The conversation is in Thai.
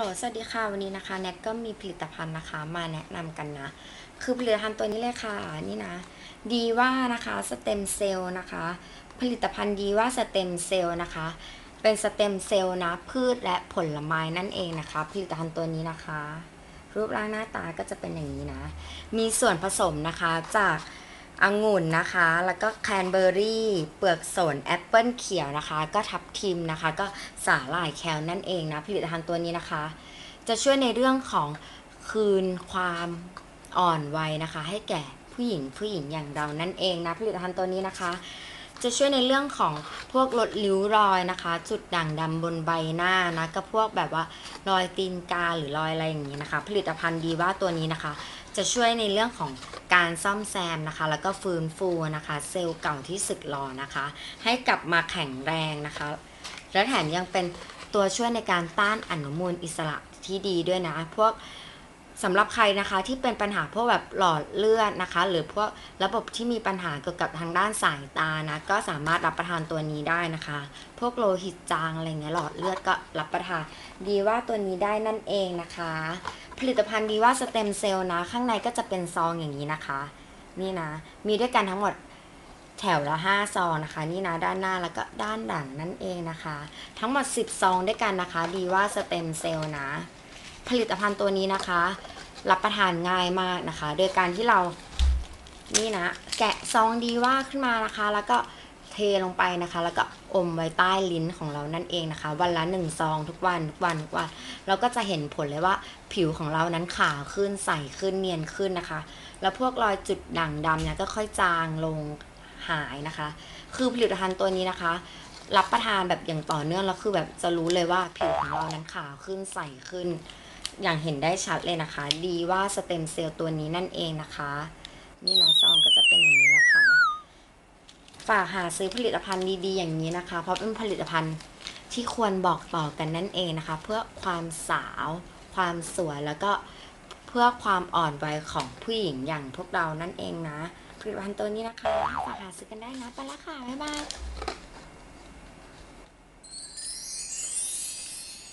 ฮัลโหลสวัสดีค่ะ วันนี้นะคะแนทก็มีผลิตภัณฑ์นะคะมาแนะนำกันนะ คือผลิตภัณฑ์ตัวนี้เลยค่ะ นี่นะ ดีว่านะคะสเต็มเซลล์นะคะ ผลิตภัณฑ์ดีว่าสเต็มเซลล์นะคะ เป็นสเต็มเซลล์นะ พืชและผลไม้นั่นเองนะคะ ผลิตภัณฑ์ตัวนี้นะคะ รูปร่างหน้าตาก็จะเป็นอย่างนี้นะ มีส่วนผสมนะคะจาก องุ่นนะคะ แล้วก็แคนเบอร์รี่ เปลือกสนแอปเปิลเขียวนะคะ ก็ทับทิมนะคะ ก็สาหร่ายแคลนั่นเองนะผลิตภัณฑ์ตัวนี้นะคะ จะช่วยในเรื่องของคืนความอ่อนวัยนะคะ ให้แก่ผู้หญิงผู้หญิงอย่างเรานั่นเองนะผลิตภัณฑ์ตัวนี้นะคะ จะช่วยในเรื่องของพวกลดริ้วรอยนะคะ จุดด่างดำบนใบหน้านะก็พวกแบบว่ารอยตีนกาหรือรอยอะไรอย่างนี้นะคะ ผลิตภัณฑ์ดีว่าตัวนี้นะคะ จะช่วยในเรื่องของการซ่อมแซมนะคะ แล้วก็ฟื้นฟูนะคะ เซลล์เก่าที่สึกหรอนะคะ ให้กลับมาแข็งแรงนะคะ และแถมยังเป็นตัวช่วยในการต้านอนุมูลอิสระที่ดีด้วยนะ พวก สำหรับใครนะคะที่เป็นปัญหาพวกแบบหลอดเลือดนะคะ หรือพวกระบบที่มีปัญหาเกี่ยวกับทางด้านสายตานะก็สามารถรับประทานตัวนี้ได้นะคะ พวกโลหิตจางอะไรเงี้ยหลอดเลือดก็รับประทาน ดีว่าตัวนี้ได้นั่นเองนะคะ ผลิตภัณฑ์ดีว่าสเต็มเซลล์นะ ข้างในก็จะเป็นซองอย่างนี้นะคะ นี่นะ มีด้วยกันทั้งหมดแถวละ 5 ซองนะคะ นี่นะด้านหน้าแล้วก็ด้านหลังนั่นเองนะคะ ทั้งหมด 10 ซองด้วยกันนะคะ ดีว่าสเต็มเซลล์นะ ผลิตภัณฑ์ตัวนี้นะคะ รับประทานง่ายมากนะคะ โดยการที่เรานี่นะ แกะซองดีว่าขึ้นมานะคะ แล้วก็เทลงไปนะคะ แล้วก็อมไว้ใต้ลิ้นของเรานั่นเองนะคะ วันละหนึ่งซองทุกวันทุกวันทุกวันเราก็จะเห็นผลเลยว่าผิวของเรานั้นขาวขึ้นใสขึ้นเนียนขึ้นนะคะ แล้วพวกรอยจุดด่างดำเนี่ยก็ค่อยจางลงหายนะคะ คือผลิตภัณฑ์ตัวนี้นะคะ รับประทานแบบอย่างต่อเนื่องแล้วคือแบบจะรู้เลยว่าผิวของเรานั้นขาวขึ้นใสขึ้น อย่างเห็นได้ชัดเลยนะคะ ดีว่าสเต็มเซลล์ตัวนี้นั่นเองนะคะ นี่นะซองก็จะเป็นอย่างนี้นะคะ ฝากหาซื้อผลิตภัณฑ์ดีๆอย่างนี้นะคะ เพราะเป็นผลิตภัณฑ์ที่ควรบอกต่อกันนั่นเองนะคะ เพื่อความสาว ความสวยแล้วก็เพื่อความอ่อนวัยของผู้หญิงอย่างพวกเรานั่นเองนะผลิตภัณฑ์ตัวนี้นะคะฝากหาซื้อกันได้นะไปละค่ะบ๊ายบาย